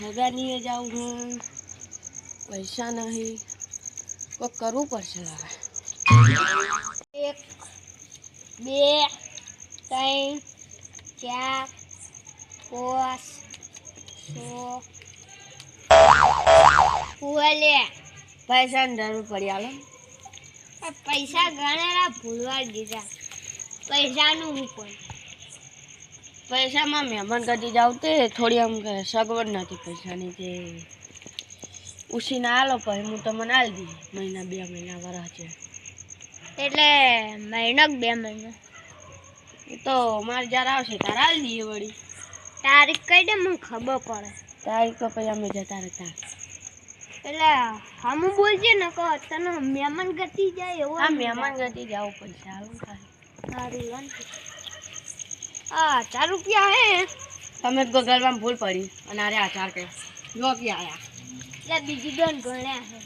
હગાનીએ જાઉં હું. પૈસા નહીં. કોઈ કરવું પડશે હવે. એક, બે, ત્રણ, ચાર, પાંચ, છ. લે પૈસાની જરૂર પડી આવે પૈસા ગણેલા ભૂલવા દીધા. પૈસાનું હું પણ. પૈસામાં મહેમાન ગતિ જાવ તે થોડી આમ કે સગવડ નથી પૈસાની તે ઉછીને આલો પછી હું તમને આલી દી મહિના બે મહિના વરસ છે. એટલે મહિનો બે મહિના. તો મારે જ્યારે આવશે ત્યારે આલી દઈએ વળી. તારીખ કઈ દે મને ખબર પડે. તારીખ તો પછી અમે જતા રહેતા. એટલે હમ બોલજે ને કહો તને મહેમાન ગતિ જાય એવું હા મહેમાન ગતિ જાવ પૈસા આવું ખાલી સારું હા ચાર રૂપિયા હે. તમે તો ગરબામાં ભૂલ પડી. અને અરે આચાર કે. જો કે આયા. એટલે બીજી બેન ગણ્યા છે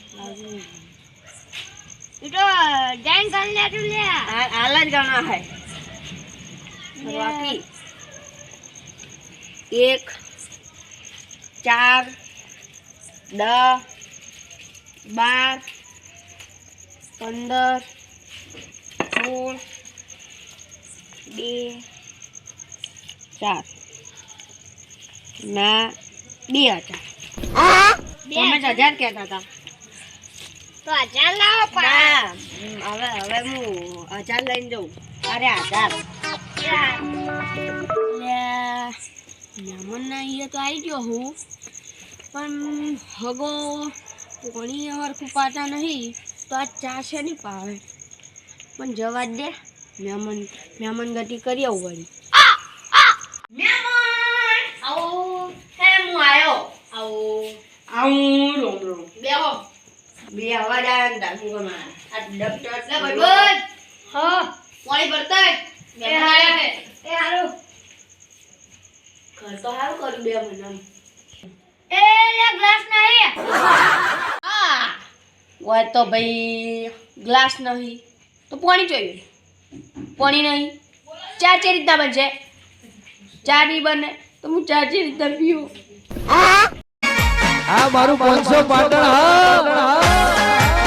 એ તો જૈન ગણ લે તું લે. હાલ જ ગણવા હે. બાકી એક ચાર દસ બાર પંદર સોળ બે ચાર. ના બે હજાર. તમે જ હજાર કહેતા હતા. તો હજાર લાવો ના હવે હવે હું હજાર લઈને જઉં. અરે હજાર. મહેમાન અહીંયા તો આવી ગયો હું. પણ હગો કોણી હરખું પાતા નહીં તો આ ચા છે નહીં પાવે? પણ જવા દે. મહેમાન મહેમાન ગતિ કરી આવું વળી મહેમાન આવો હે હું આવ્યો આવો આવું રોમ રોમ બેહો બે અવાજ આવ્યા ને તાર હું ગમે આ ડોક્ટર એટલે ભાઈ હ. પાણી ભરતા એ હારે. એ હારું. ઘર તો હારું કર્યું બે મહિના એ લે ગ્લાસ નહીં. હા. હોય તો ભાઈ ગ્લાસ નહીં. તો પાણી જોઈએ. પાણી નહીં. ચા ચે રીતના બનશે? ચા નહીં બને તો હું ચા ચે રીતના પીવું? હા મારું પાંચસો પાટણ હા